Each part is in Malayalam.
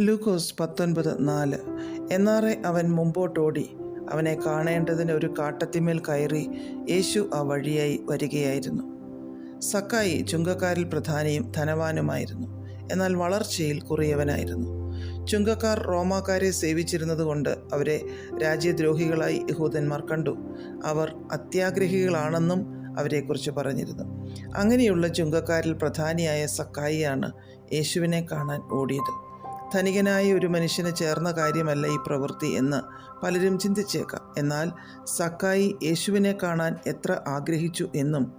ലൂക്കോസ് പത്തൊൻപത് നാല്. എന്നാറെ അവൻ മുമ്പോട്ടോടി. അവനെ കാണേണ്ടതിന് ഒരു കാട്ടത്തിമേൽ കയറി യേശു ആ വഴിയായി വരികയായിരുന്നു. സക്കായി ചുങ്കക്കാരിൽ പ്രധാനിയും ധനവാനുമായിരുന്നു. എന്നാൽ വളർച്ചയിൽ കുറിയവനായിരുന്നു. ചുങ്കക്കാർ റോമാക്കാരെ സേവിച്ചിരുന്നതുകൊണ്ട് അവരെ രാജ്യദ്രോഹികളായി യഹൂദന്മാർ കണ്ടു. അവർ അത്യാഗ്രഹികളാണെന്നും അവരെക്കുറിച്ച് പറഞ്ഞിരുന്നു. അങ്ങനെയുള്ള ചുങ്കക്കാരിൽ പ്രധാനിയായ സക്കായിയാണ് യേശുവിനെ കാണാൻ ഓടിയത്. ധനികനായ ഒരു മനുഷ്യന് ചേർന്ന കാര്യമല്ല ഈ പ്രവൃത്തി എന്ന് പലരും ചിന്തിച്ചേക്കാം. എന്നാൽ സക്കായി യേശുവിനെ കാണാൻ എത്ര ആഗ്രഹിച്ചു എന്നും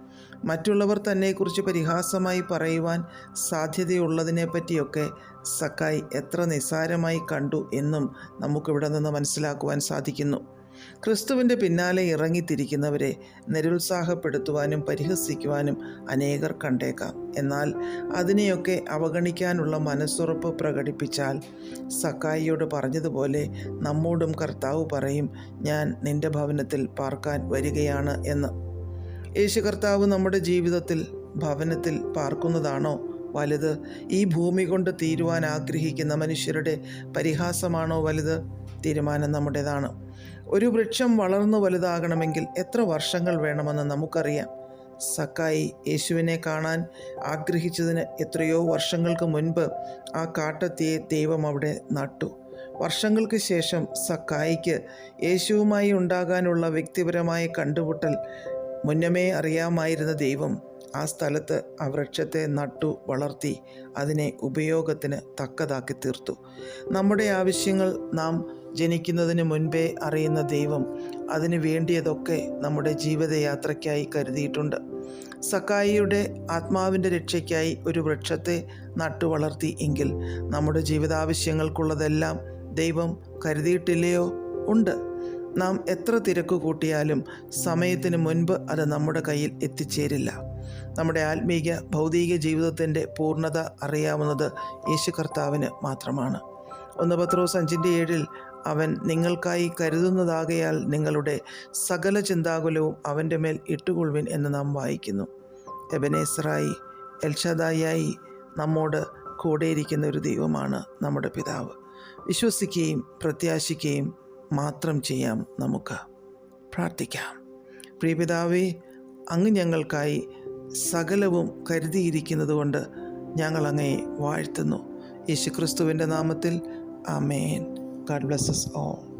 മറ്റുള്ളവർ തന്നെക്കുറിച്ച് പരിഹാസമായി പറയുവാൻ സാധ്യതയുള്ളതിനെപ്പറ്റിയൊക്കെ സക്കായി എത്ര നിസ്സാരമായി കണ്ടു എന്നും നമുക്കിവിടെ നിന്ന് മനസ്സിലാക്കുവാൻ സാധിക്കുന്നു. ക്രിസ്തുവിന്റെ പിന്നാലെ ഇറങ്ങിത്തിരിക്കുന്നവരെ നിരുത്സാഹപ്പെടുത്തുവാനും പരിഹസിക്കുവാനും അനേകർ കണ്ടേക്കാം. എന്നാൽ അതിനെയൊക്കെ അവഗണിക്കാനുള്ള മനസ്സുറപ്പ് പ്രകടിപ്പിച്ചാൽ സക്കായിയോട് പറഞ്ഞതുപോലെ നമ്മോടും കർത്താവ് പറയും ഞാൻ നിന്റെ ഭവനത്തിൽ പാർക്കാൻ വരികയാണ് എന്ന്. യേശു കർത്താവ് നമ്മുടെ ജീവിതത്തിൽ ഭവനത്തിൽ പാർക്കുന്നതാണോ വലുത്? ഈ ഭൂമി കൊണ്ട് തീരുവാൻ ആഗ്രഹിക്കുന്ന മനുഷ്യരുടെ പരിഹാസമാണോ വലുത്? തീരുമാനം നമ്മുടേതാണ്. ഒരു വൃക്ഷം വളർന്നു വലുതാകണമെങ്കിൽ എത്ര വർഷങ്ങൾ വേണമെന്ന് നമുക്കറിയാം. സക്കായി യേശുവിനെ കാണാൻ ആഗ്രഹിച്ചതിന് എത്രയോ വർഷങ്ങൾക്ക് മുൻപ് ആ കാട്ടത്തിയെ ദൈവം അവിടെ നട്ടു. വർഷങ്ങൾക്ക് ശേഷം സക്കായിക്ക് യേശുവുമായി ഉണ്ടാകാനുള്ള വ്യക്തിപരമായ കണ്ടുമുട്ടൽ മുന്നമേ അറിയാമായിരുന്ന ദൈവം ആ സ്ഥലത്ത് ആ വൃക്ഷത്തെ നട്ടു വളർത്തി അതിനെ ഉപയോഗത്തിന് തക്കതാക്കി തീർത്തു. നമ്മുടെ ആവശ്യങ്ങൾ നാം ജനിക്കുന്നതിന് മുൻപേ അറിയുന്ന ദൈവം അതിനു വേണ്ടിയതൊക്കെ നമ്മുടെ ജീവിതയാത്രയ്ക്കായി കരുതിയിട്ടുണ്ട്. സക്കായിയുടെ ആത്മാവിന്റെ രക്ഷയ്ക്കായി ഒരു വൃക്ഷത്തെ നട്ടു വളർത്തി എങ്കിൽ നമ്മുടെ ജീവിതാവശ്യങ്ങൾക്കുള്ളതെല്ലാം ദൈവം കരുതിയിട്ടില്ലയോ? ഉണ്ട്. നാം എത്ര തിരക്ക് കൂട്ടിയാലും സമയത്തിന് മുൻപ് അത് നമ്മുടെ കയ്യിൽ എത്തിച്ചേരില്ല. നമ്മുടെ ആത്മീക ഭൗതിക ജീവിതത്തിന്റെ പൂർണത അറിയാവുന്നത് യേശു കർത്താവിന് മാത്രമാണ്. ഒന്ന് പത്രോസ് അഞ്ചിന്റെ ഏഴിൽ അവൻ നിങ്ങൾക്കായി കരുതുന്നതാകയാൽ നിങ്ങളുടെ സകല ചിന്താകുലവും അവന്റെ മേൽ ഇട്ടുകൊള്ളുവിൻ എന്ന് നാം വായിക്കുന്നു. എബനേസറായി എൽഷദായി നമ്മോട് കൂടെയിരിക്കുന്ന ഒരു ദൈവമാണ് നമ്മുടെ പിതാവ്. വിശ്വസിക്കുകയും പ്രത്യാശിക്കുകയും മാത്രം ചെയ്യാം നമുക്ക്. പ്രാർത്ഥിക്കാം. പ്രിയപിതാവേ അങ്ങ് ഞങ്ങൾക്കായി സകലവും കരുതിയിരിക്കുന്നതുകൊണ്ട് ഞങ്ങൾ അങ്ങയെ വാഴ്ത്തുന്നു. യേശുക്രിസ്തുവിന്റെ നാമത്തിൽ അമേൻ ഗാഡ് ബ്ലസ്സസ് ഓൾ